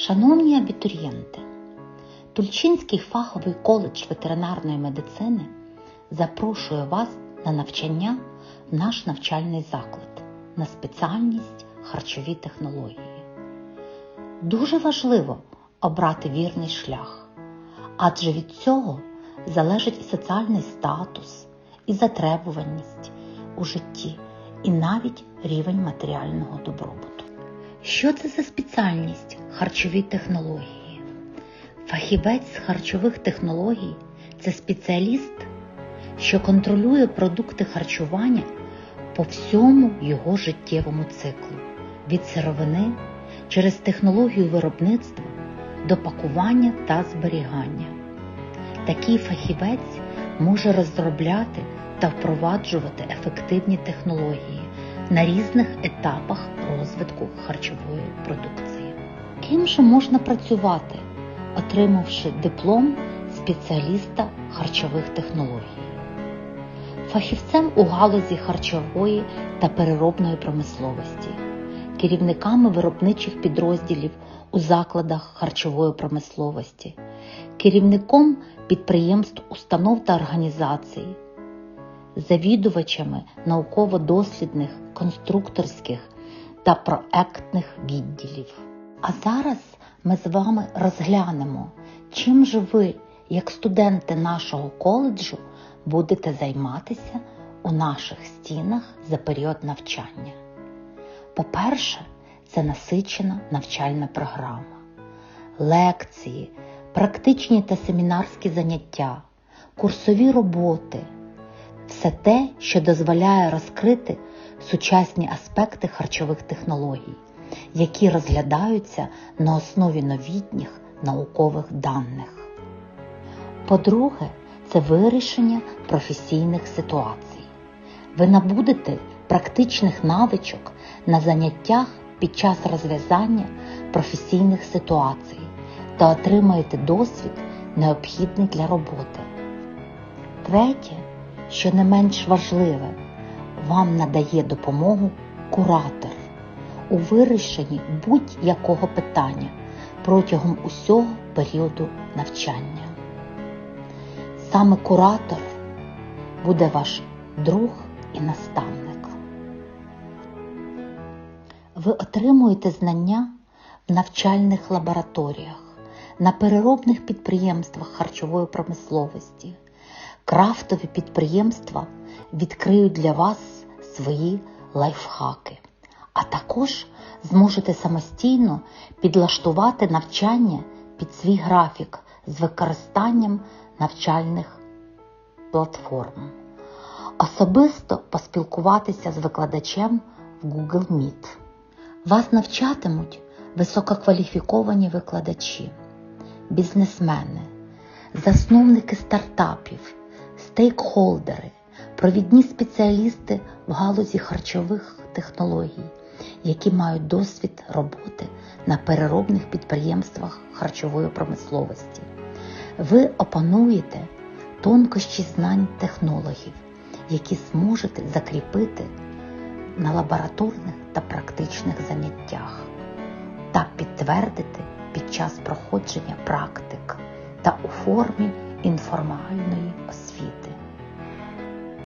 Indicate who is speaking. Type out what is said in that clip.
Speaker 1: Шановні абітурієнти, Тульчинський фаховий коледж ветеринарної медицини запрошує вас на навчання в наш навчальний заклад на спеціальність харчові технології. Дуже важливо обрати вірний шлях, адже від цього залежить і соціальний статус, і затребуваність у житті, і навіть рівень матеріального добробуту. Що це за спеціальність харчові технології? Фахівець з харчових технологій це спеціаліст, що контролює продукти харчування по всьому його життєвому циклу від сировини через технологію виробництва до пакування та зберігання. Такий фахівець може розробляти та впроваджувати ефективні технології на різних етапах розвитку харчової продукції. Ким же можна працювати, отримавши диплом спеціаліста харчових технологій? Фахівцем у галузі харчової та переробної промисловості, керівниками виробничих підрозділів у закладах харчової промисловості, керівником підприємств, установ та організацій, завідувачами науково-дослідних, конструкторських та проектних відділів. А зараз ми з вами розглянемо, чим же ви, як студенти нашого коледжу, будете займатися у наших стінах за період навчання. По-перше, це насичена навчальна програма, лекції, практичні та семінарські заняття, курсові роботи, все те, що дозволяє розкрити сучасні аспекти харчових технологій, які розглядаються на основі новітніх наукових даних. По-друге, це вирішення професійних ситуацій. Ви набудете практичних навичок на заняттях під час розв'язання професійних ситуацій та отримаєте досвід, необхідний для роботи. Третє, що не менш важливе, вам надає допомогу куратор у вирішенні будь-якого питання протягом усього періоду навчання. Саме куратор буде ваш друг і наставник. Ви отримуєте знання в навчальних лабораторіях, на переробних підприємствах харчової промисловості. Крафтові підприємства відкриють для вас свої лайфхаки, а також зможете самостійно підлаштувати навчання під свій графік з використанням навчальних платформ. Особисто поспілкуватися з викладачем в Google Meet. Вас навчатимуть висококваліфіковані викладачі, бізнесмени, засновники стартапів, стейкхолдери, провідні спеціалісти в галузі харчових технологій, які мають досвід роботи на переробних підприємствах харчової промисловості. Ви опануєте тонкощі знань технологів, які зможете закріпити на лабораторних та практичних заняттях та підтвердити під час проходження практик та у формі інформальної освіти.